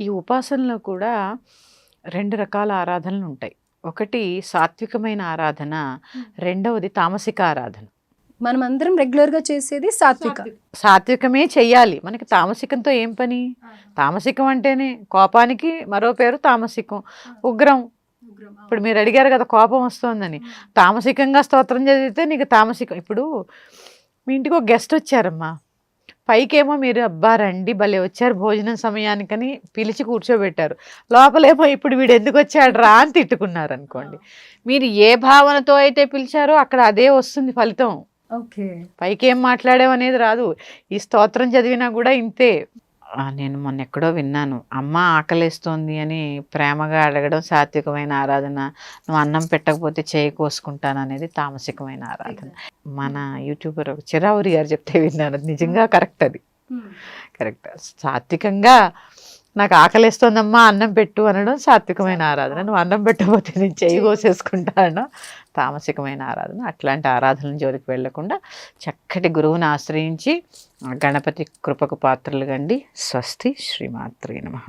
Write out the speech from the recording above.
ఈ ఉపాసనలో కూడా రెండు రకాల ఆరాధనలు ఉంటాయి ఒకటి సాత్వికమైన ఆరాధన రెండవది తామసిక ఆరాధన. మనం అందరం రెగ్యులర్గా చేసేది సాత్విక. సాత్వికమే చెయ్యాలి. మనకి తామసికంతో ఏం పని? తామసికం అంటేనే కోపానికి మరో పేరు తామసికం. ఉగ్రం. ఇప్పుడు మీరు అడిగారు కదా కోపం వస్తోందని. తామసికంగా స్తోత్రం చదివితే నీకు తామసికం. ఇప్పుడు మీ ఇంటికి ఒక గెస్ట్ వచ్చారమ్మా. పైకేమో మీరు అబ్బా రండి భలే వచ్చారు భోజనం సమయానికని పిలిచి కూర్చోబెట్టారు. లోపలేమో ఇప్పుడు వీడు ఎందుకు వచ్చాడు రా అని తిట్టుకున్నారు అనుకోండి మీరు ఏ భావనతో అయితే పిలిచారో అక్కడ అదే వస్తుంది ఫలితం. ఓకే. పైకి ఏం రాదు. ఈ స్తోత్రం చదివినా కూడా ఇంతే. నేను మొన్న ఎక్కడో విన్నాను. అమ్మ ఆకలేస్తోంది అని ప్రేమగా అడగడం సాత్వికమైన ఆరాధన. నువ్వు అన్నం పెట్టకపోతే చేయి కోసుకుంటాను అనేది తామసికమైన ఆరాధన. మన యూట్యూబర్ ఒక చిరావురి గారు చెప్తే విన్నాను. నిజంగా కరెక్ట్ అది. కరెక్ట్. సాత్వికంగా నాకు ఆకలేస్తోందమ్మా అన్నం పెట్టు అనడం సాత్వికమైన ఆరాధన. నువ్వు అన్నం పెట్టకపోతే నేను చేయి కోసేసుకుంటా అనడం తామసికమైన ఆరాధన. అట్లాంటి ఆరాధనల జోలికి వెళ్ళకుండా చక్కటి గురువుని ఆశ్రయించి గణపతి కృపకు పాత్రలు గండి స్వస్తి. శ్రీమాత్రే నమ.